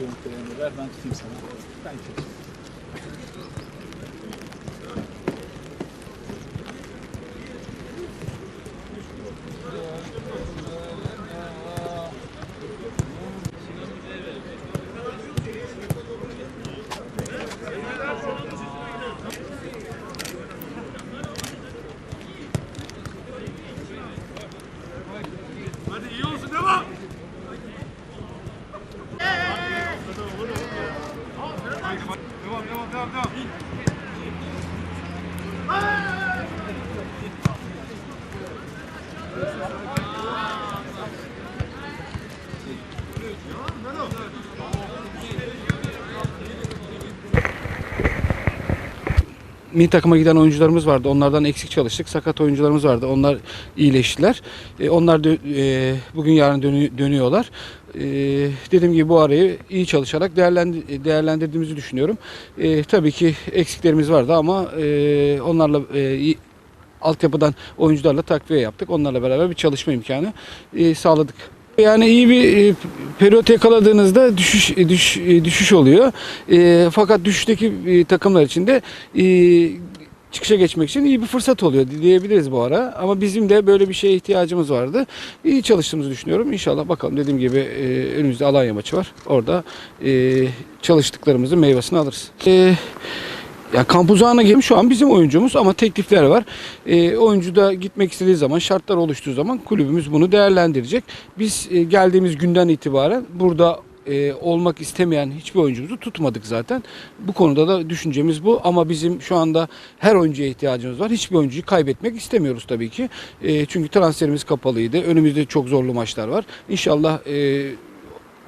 Görüntülerini ver ben tutayım sana. Ben çekeyim. Milli takıma giden oyuncularımız vardı. Onlardan eksik çalıştık. Sakat oyuncularımız vardı. Onlar iyileştiler. E, onlar dö- e, bugün yarın dönü- dönüyorlar. E, dediğim gibi bu arayı iyi çalışarak değerlendi- değerlendirdiğimizi düşünüyorum. E, tabii ki eksiklerimiz vardı ama e, onlarla e, altyapıdan oyuncularla takviye yaptık. Onlarla beraber bir çalışma imkanı e, sağladık. Yani iyi bir e, periyot yakaladığınızda düşüş e, düş, e, düşüş oluyor. E, fakat düşüşteki takımlar için de e, çıkışa geçmek için iyi bir fırsat oluyor diyebiliriz bu ara. Ama bizim de böyle bir şeye ihtiyacımız vardı. İyi çalıştığımızı düşünüyorum. İnşallah bakalım dediğim gibi e, önümüzde Alanya maçı var. Orada e, çalıştıklarımızın meyvesini alırız. E, ya kamp uzağına gelip şu an bizim oyuncumuz ama teklifler var. E, oyuncu da gitmek istediği zaman, şartlar oluştuğu zaman kulübümüz bunu değerlendirecek. Biz e, geldiğimiz günden itibaren burada e, olmak istemeyen hiçbir oyuncumuzu tutmadık zaten. Bu konuda da düşüncemiz bu ama bizim şu anda her oyuncuya ihtiyacımız var. Hiçbir oyuncuyu kaybetmek istemiyoruz tabii ki. E, çünkü transferimiz kapalıydı. Önümüzde çok zorlu maçlar var. İnşallah e,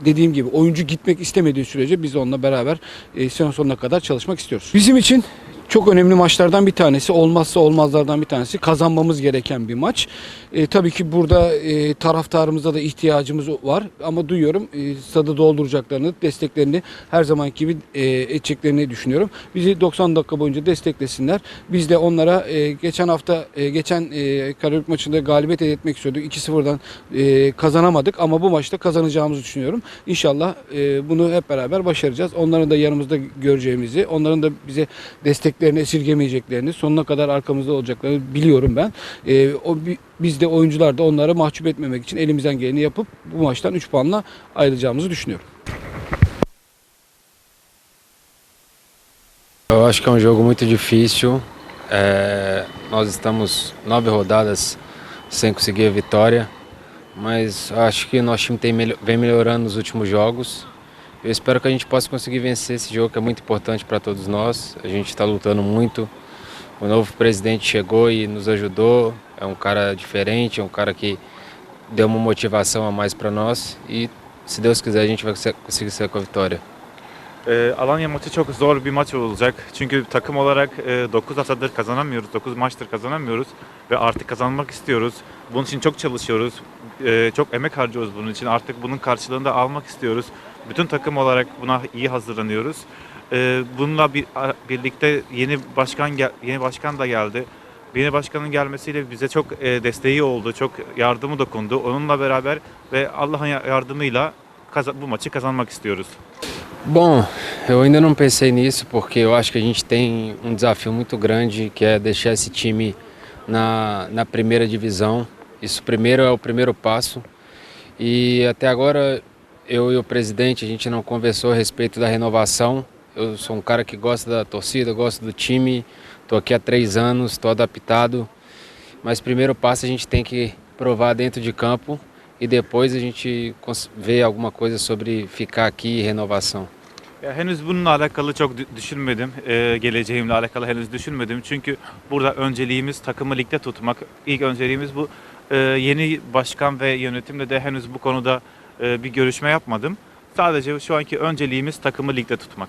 dediğim gibi oyuncu gitmek istemediği sürece biz onunla beraber e, sezon sonuna kadar çalışmak istiyoruz. Bizim için çok önemli maçlardan bir tanesi, olmazsa olmazlardan bir tanesi kazanmamız gereken bir maç. E, tabii ki burada e, taraftarımıza da ihtiyacımız var ama duyuyorum e, stadı dolduracaklarını, desteklerini her zaman gibi e, edeceklerini düşünüyorum. Bizi 90 dakika boyunca desteklesinler. Biz de onlara e, geçen hafta, e, geçen e, Karabük maçında galibiyet elde etmek istiyorduk. 2-0'dan e, kazanamadık ama bu maçta kazanacağımızı düşünüyorum. İnşallah e, bunu hep beraber başaracağız. Onların da yanımızda göreceğimizi, onların da bize desteklerini esirgemeyeceklerini, sonuna kadar arkamızda olacaklarını biliyorum ben. E, o bi- biz de oyuncular da onları mahcup etmemek için elimizden geleni yapıp bu maçtan 3 puanla ayrılacağımızı düşünüyorum. Eu acho que é um jogo muito difícil. É, nós estamos nove rodadas sem conseguir a vitória, mas acho que nosso time tem vem melhorando nos últimos jogos. Eu espero que a gente possa conseguir vencer esse jogo que é muito importante para todos nós. A gente está lutando muito. O novo presidente chegou e nos ajudou. É um cara diferente, é um cara que deu uma motivação a mais para nós e se Deus quiser a gente vai conseguir- sair com a vitória. Ee, Alanya maçı çok zor bir maç olacak. Çünkü takım olarak 9 haftadır kazanamıyoruz, 9 maçtır kazanamıyoruz ve artık kazanmak istiyoruz. Bunun için çok çalışıyoruz, Ee, çok emek harcıyoruz bunun için. Artık bunun karşılığını da almak istiyoruz. Bütün takım olarak buna iyi hazırlanıyoruz. Bununla bir, birlikte yeni başkan yeni başkan da geldi. Yeni başkanın gelmesiyle bize çok e, desteği oldu, çok yardımı dokundu. Onunla beraber ve Allah'ın ya- yardımıyla bu maçı kazanmak istiyoruz. Bom, eu ainda não pensei nisso porque eu acho que a gente tem um desafio muito grande que é deixar esse time na, na primeira divisão. Isso primeiro é o primeiro passo. E até agora eu e o presidente a gente não conversou a respeito da renovação. Eu sou um cara que gosta da torcida, gosto do time. Estou aqui há três anos, estou adaptado. Mas primeiro passo a gente tem que provar dentro de campo e depois a gente vê alguma coisa sobre ficar aqui e renovação. Ya henüz bununla alakalı çok dü- düşünmedim. Ee, geleceğimle alakalı henüz düşünmedim. Çünkü burada önceliğimiz takımı ligde tutmak. İlk önceliğimiz bu. Ee, yeni başkan ve yönetimle de henüz bu konuda E, bir görüşme yapmadım. Sadece şu anki önceliğimiz takımı ligde tutmak.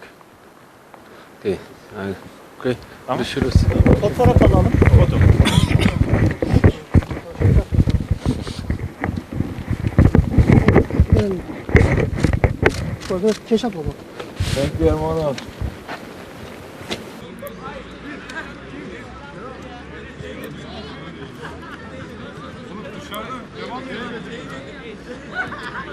Okay. Yani. Tamam. Görüşürüz. Fotoğraf alalım. Fotoğraf. Burada keşap olur. Thank you, Erman'a.